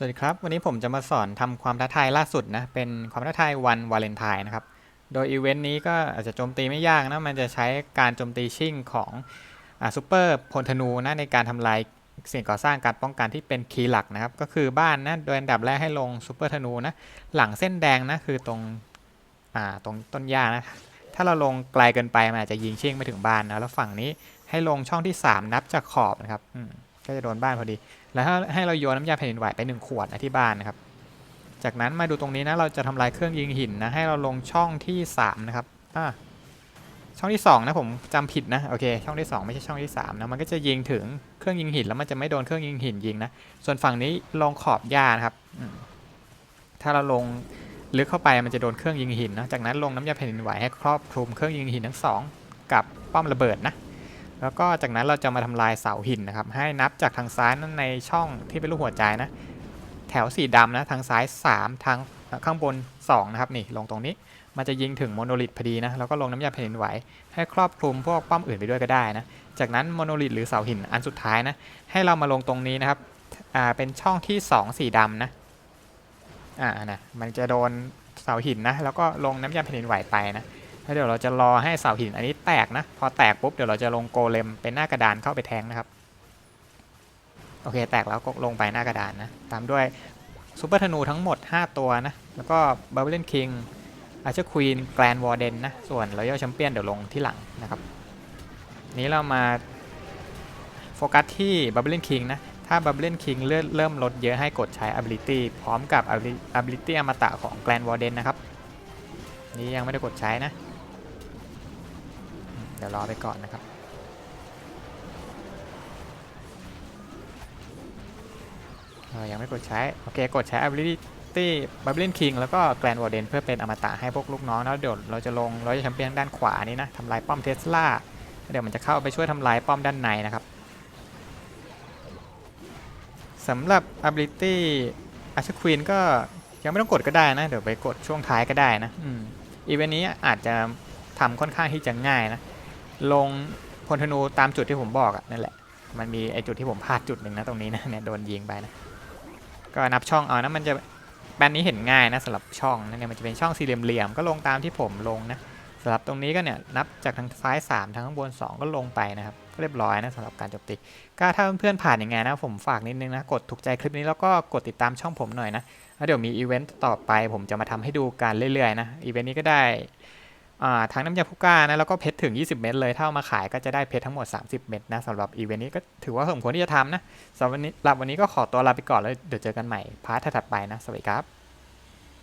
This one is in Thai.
สวัสดีครับ วันนี้ผมจะมาสอนทำความท้าทายล่าสุดนะ เป็นความท้าทายวันวาเลนไทน์นะครับ โดยอีเวนต์นี้ก็อาจจะโจมตีไม่ยากนะ มันจะใช้การโจมตีชิ่งของอซูเปอร์พลธนูนะในการทำลายสิ่งก่อสร้างการป้องกันที่เป็นคีย์หลักนะครับ ก็คือบ้านนะ โดยอันดับแรกให้ลงซูเปอร์ธนูนะ หลังเส้นแดงนะคือตรงอ่าตรงต้นหญ้านะ ถ้าเราลงไกลเกินไปมันอาจจะยิงชิ่งไม่ถึงบ้านนะ แล้วฝั่งนี้ให้ลงช่องที่ 3 นับจากขอบนะครับอืม ก็จะโดนบ้านพอดี แล้วถ้าให้เราโยนน้ำยาแผ่นดินไหวไปหนึ่งขวดนะที่บ้านนะครับ จากนั้นมาดูตรงนี้นะเราจะทำลายเครื่องยิงหินนะให้เราลงช่องที่3นะครับอ่าช่องที่2นะผมจำผิดนะโอเคช่องที่ 2 ไม่ใช่ช่องที่3นะมันก็จะยิงถึงเครื่องยิงหินแล้วมันจะไม่โดนเครื่องยิงหินยิงนะส่วนฝั่งนี้ลงขอบหญ้านะครับถ้าเราลงลึกเข้าไปมันจะโดนเครื่องยิงหินนะจากนั้นลงน้ำยาแผ่นดินไหวให้ครอบคลุมเครื่องยิงหินทั้งสองกับป้อมระเบิดนะ แล้วก็จากนั้นเราจะมาทำลายเสาหินนะครับ ให้นับจากทางซ้ายนั้นในช่องที่เป็นรูปหัวใจนะ แถวสีดำนะ ทางซ้าย 3 ทางข้างบน 2 นะครับ นี่ลงตรงนี้ มันจะยิงถึงโมโนลิทพอดีนะ แล้วก็ลงน้ำยาแผ่นดินไหว ให้ครอบคลุมพวกป้อมอื่นไปด้วยก็ได้นะ จากนั้นโมโนลิทหรือเสาหินอันสุดท้ายนะ ให้เรามาลงตรงนี้นะครับ อ่า เป็นช่องที่ 2 สีดำนะ อ่า นะ มันจะโดนเสาหินนะ แล้วก็ลงน้ำยาแผ่นดินไหวไปนะ แล้วเดี๋ยวเราจะรอให้เสาหินอันนี้แตกนะ พอแตกปุ๊บเดี๋ยวเราจะลงโกเลมเป็นหน้ากระดานเข้าไปแทงนะครับ โอเคแตกแล้วก็ลงไปหน้ากระดานนะ ตามด้วยซูเปอร์ธนูทั้งหมด 5 ตัวนะ แล้วก็บั b เบิลคิงอาร์เชอร์ควีนแกรนวอร์เดนนะ ส่วนรอยัลแชมเปี้ยนเดี๋ยวลงที่หลังนะครับ นี้เรามาโฟกัสที่บั b เบิลคิงนะ ถ้าบั b เบิลคิงเลื่อนเริ่มลดเยอะให้กดใช้ ability พร้อมกับ ability อมตะของแกรนวอร์เดนนะครับ นี้ยังไม่ได้กดใช้นะ เดี๋ยวรอไปก่อนนะครับยังไม่กดใช้ โอเค กดใช้ ability Babylon King แล้วก็ Grand Warden เพื่อเป็นอมตะให้พวกลูกน้องแล้วเดี๋ยวเราจะลงเราจะแชมเปี้ยนด้านขวานี้นะทำลายป้อมเทสลาเดี๋ยวมันจะเข้าไปช่วยทำลายป้อมด้านในนะครับสำหรับ ability Archer Queen ก็ยังไม่ต้องกดก็ได้นะ เดี๋ยวไปกดช่วงท้ายก็ได้นะอีเวนต์นี้อาจจะทำค่อนข้างที่จะง่ายนะ ลงพลธนูตามจุดที่ผมบอกอะนั่นแหละ มันมีไอจุดที่ผมพลาดจุดหนึ่งนะตรงนี้นะเนี่ยโดนยิงไปนะก็นับช่องเอานะมันจะแบนนี้เห็นง่ายนะสำหรับช่องนะเนี่ยมันจะเป็นช่องสี่เหลี่ยมๆก็ลงตามที่ผมลงนะสำหรับตรงนี้ก็เนี่ยนับจากทางซ้าย 3 ทางข้างบน 2 ก็ลงไปนะครับก็เรียบร้อยนะสำหรับการจมตีก็ถ้าเพื่อนๆผ่านยังไงนะผมฝากนิดนึงนะกดถูกใจคลิปนี้แล้วก็กดติดตามช่องผมหน่อยนะแล้วเดี๋ยวมีอีเวนต์ต่อไปผมจะมาทำให้ดูกันเรื่อยๆนะอีเวนต์นี้ก็ได้ ทั้งน้ำยาพุก้านะแล้วก็เพชรถึง 20 เม็ดเลยถ้าเอามาขายก็จะได้เพชรทั้งหมด 30 เม็ดนะสำหรับอีเวนต์นี้ก็ถือว่าสมควรที่จะทำนะสำหรับวันนี้ก็ขอตัวลาไปก่อนแล้วเดี๋ยวเจอกันใหม่พาร์ทถัดไปนะสวัสดีครับ